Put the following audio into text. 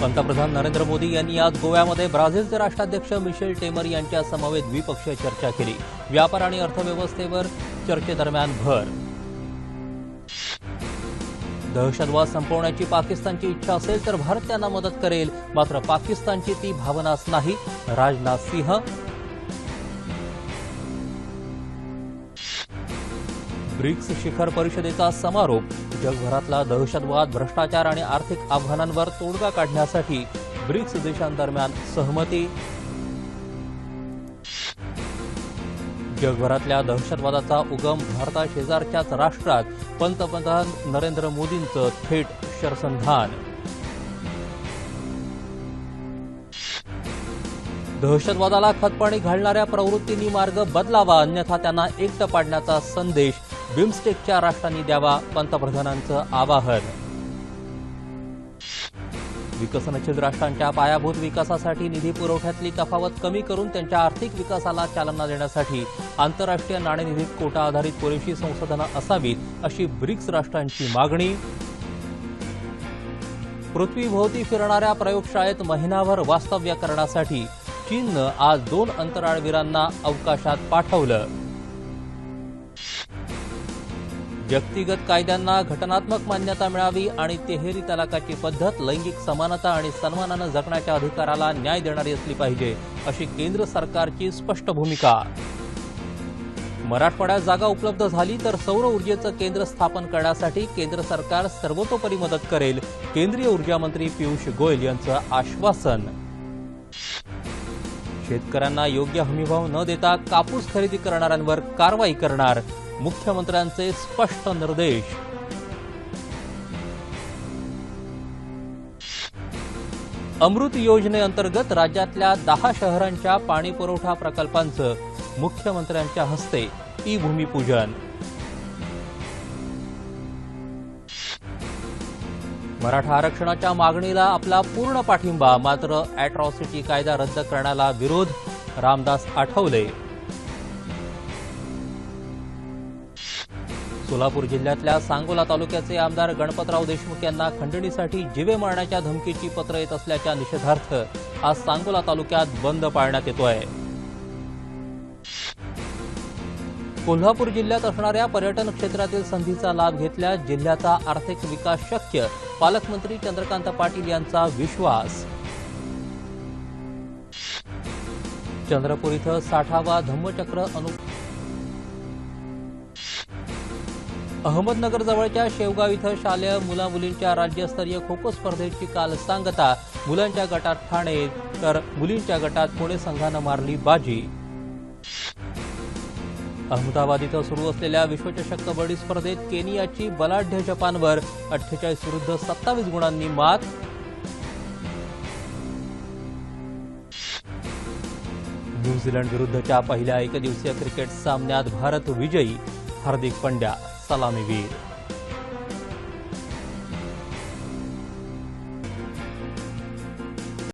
पंतप्रधान नरेंद्र मोदी यांनी आज गोव्यामध्ये ब्राझीलचे राष्ट्राध्यक्ष मिशेल टेमर यांच्या समवेत द्विपक्षीय चर्चा केली. व्यापार आणि अर्थव्यवस्थेवर चर्चेदरम्यान भर. दहशतवाद संपवण्याची पाकिस्तानची इच्छा असेल तर भारत त्यांना मदत करेल. मात्र पाकिस्तानची ती भावनाच नाही. राजनाथ सिंह ब्रिक्स शिखर परिषदेचा समारोप जगभरातला दहशतवाद भ्रष्टाचार आणि आर्थिक आव्हानांवर तोडगा काढण्यासाठी ब्रिक्स देशांदरम्यान सहमती. जगभरातल्या दहशतवादाचा उगम भारताशेजारच्याच राष्ट्रात पंतप्रधान नरेंद्र मोदींचं थेट शरसंधान. दहशतवादाला खतपाणी घालणाऱ्या प्रवृत्तींनी मार्ग बदलावा अन्यथा त्यांना एकटं पाडण्याचा संदेश बिमस्टेकच्या राष्ट्रांनी द्यावा पंतप्रधानांचं आवाहन. विकसनशील राष्ट्रांच्या पायाभूत विकासासाठी निधी पुरवठ्यातली तफावत कमी करून त्यांच्या आर्थिक विकासाला चालना देण्यासाठी आंतरराष्ट्रीय नाणेनिधीत कोटा आधारित पुरेशी संसाधनं असावीत अशी ब्रिक्स राष्ट्रांची मागणी. पृथ्वीभोवती फिरणाऱ्या प्रयोगशाळेत महिनाभर वास्तव्य करण्यासाठी चीननं आज दोन अंतराळवीरांना अवकाशात पाठवलं. व्यक्तिगत कायद्यांना घटनात्मक मान्यता मिळावी आणि तेहेरी तलाकाची पद्धत लैंगिक समानता आणि सन्मानानं जगण्याच्या अधिकाराला न्याय देणारी असली पाहिजे अशी केंद्र सरकारची स्पष्ट भूमिका. मराठवाड्यात जागा उपलब्ध झाली तर सौर ऊर्जेचं केंद्र स्थापन करण्यासाठी केंद्र सरकार सर्वतोपरी मदत करेल केंद्रीय ऊर्जामंत्री पियुष गोयल यांचं आश्वासन. शेतकऱ्यांना योग्य हमीभाव न देता कापूस खरेदी करणाऱ्यांवर कारवाई करणार मुख्यमंत्र्यांचे स्पष्ट निर्देश. अमृत योजनेअंतर्गत राज्यातल्या दहा शहरांच्या पाणीपुरवठा प्रकल्पांचं मुख्यमंत्र्यांच्या हस्ते ई भूमिपूजन. मराठा आरक्षणाच्या मागणीला आपला पूर्ण पाठिंबा मात्र अॅट्रॉसिटी कायदा रद्द करण्याला विरोध रामदास आठवले. सोलापूर जिल्ह्यातल्या सांगोला तालुक्याचे आमदार गणपतराव देशमुख यांना खंडणीसाठी जिवे मारण्याच्या धमकीची पत्र येत असल्याच्या निषेधार्थ आज सांगोला तालुक्यात बंद पाळण्यात येतो आहे कोल्हापूर जिल्ह्यात असणाऱ्या पर्यटन क्षेत्रातील संधीचा लाभ घेतल्यास जिल्ह्याचा आर्थिक विकास शक्य पालकमंत्री चंद्रकांत पाटील यांचा विश्वास. चंद्रपूर इथं साठावा धम्मचक्र अनु अहमदनगर जवळच्या शेवगाव इथं शालेय मुला मुलींच्या राज्यस्तरीय खो खो स्पर्धेची काल सांगता मुलांच्या गटात ठाणे तर मुलींच्या गटात पुणे संघानं मारली बाजी. अहमदाबाद इथं सुरू असलेल्या विश्वचषक कबड्डी स्पर्धेत केनियाची बलाढ्य जपानवर अठ्ठेचाळीस विरुद्ध सत्तावीस गुणांनी मात. न्यूझीलंड विरुद्धच्या पहिल्या एकदिवसीय क्रिकेट सामन्यात भारत विजयी हार्दिक पंड्या सलामीवीर.